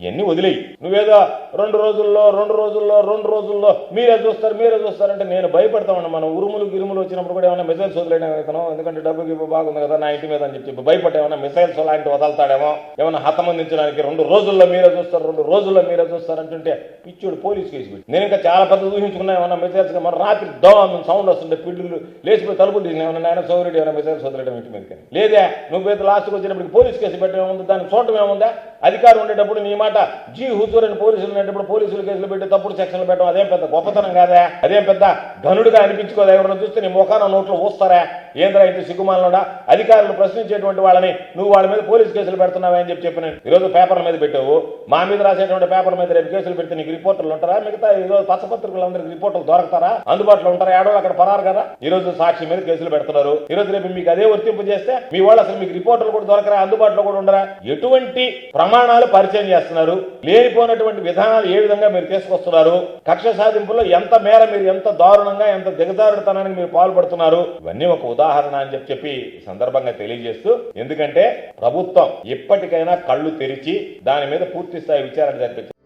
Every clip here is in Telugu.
ఇవన్నీ వదిలేయి. నువ్వేదో రెండు రోజుల్లో రెండు రోజుల్లో రెండు రోజుల్లో మీరే చూస్తారు మీరే చూస్తారంటే నేను భయపడతామన్నా మనం ఉరుములు గిరుములు వచ్చినప్పుడు కూడా ఏమైనా మిసైల్స్ వదిలేయడం ఎందుకంటే డబ్బు గిబ్బు బాగుంది కదా నా ఇంటి మీద అని చెప్పి భయపడేమన్నా ఏమైనా మిసైల్స్ లాంటి వదలతాడేమో? ఏమైనా హతమందించడానికి రెండు రోజుల్లో మీరే చూస్తారు రెండు రోజుల్లో మీరే చూస్తారు అంటుంటే పిచ్చోడు పోలీస్ కేసు పెట్టి. నేను ఇంకా చాలా పెద్ద ఊహించుకున్నా ఏమన్నా మిసైల్స్ మన రాత్రి దోమ సౌండ్ వస్తుంటే పిల్లులు లేచిపోయి తలుపులు తీసిన ఏమన్నా నాయన సౌరెడ్డి ఏమైనా మిసైల్స్ వదిలేయడం ఇంటి మీదకి లేదే నువ్వు అయితే లాస్ట్కి వచ్చినప్పుడు పోలీస్ కేసు పెట్టడం ఏముంది? దాన్ని చూడటం ఏముందా? అధికారం ఉండేటప్పుడు నీ మాట జీ హుజూర్ అని పోలీసులు ఉండేటప్పుడు పోలీసులు కేసులు పెట్టి తప్పుడు సెక్షన్లు పెట్టడం అదేం పెద్ద గొప్పతనం కాదా? అదేం పెద్ద ధనుడుగా అనిపించుకోదా. ఎవరైనా చూస్తే నీ ముఖాన నోట్లో ఊస్తారా? ఏంద్రా అయితే సిగ్గుమాలనుడా? అధికారులు ప్రశ్నించేటువంటి వాళ్ళని నువ్వు వాళ్ళ మీద పోలీస్ కేసులు పెడుతున్నావా అని చెప్పి చెప్పి నేను ఈరోజు పేపర్ల మీద పెట్టావు. మా మీద రాసేటువంటి పేపర్ మీద రేపు కేసులు పెడితే నీకు రిపోర్టర్లు ఉంటారా? మిగతా ఈరోజు పచ్చపత్రికలందరికీ రిపోర్టర్లు దొరకతారా? అందుబాటులో ఉంటారా? ఏడో అక్కడ పరారు కదా? ఈ రోజు సాక్షి మీద కేసులు పెడుతున్నారు. ఈ రోజు రేపు మీకు అదే వర్తింపు చేస్తే మీ వాళ్ళు అసలు మీకు రిపోర్టర్లు కూడా దొరకరా? అందుబాటులో కూడా ఉండరా? ఎటువంటి ప్రమాణాలు పరిచయం చేస్తున్నారు? లేనిపోయినటువంటి విధానాలు ఏ విధంగా మీరు తీసుకొస్తున్నారు? కక్ష సాధింపులో ఎంత మేర మీరు ఎంత కారణంగా ఎంత దిగజారుడుతనానికి మీరు పాల్పడుతున్నారు? ఇవన్నీ ఒక ఉదాహరణ అని చెప్పి చెప్పి సందర్భంగా తెలియజేస్తూ ఎందుకంటే ప్రభుత్వం ఎప్పటికైనా కళ్ళు తెరిచి దాని మీద పూర్తి స్థాయి విచారణ జరిపించారు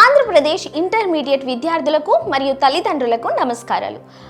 ఆంధ్రప్రదేశ్ ఇంటర్మీడియట్ విద్యార్థులకు మరియు తల్లిదండ్రులకు నమస్కారాలు.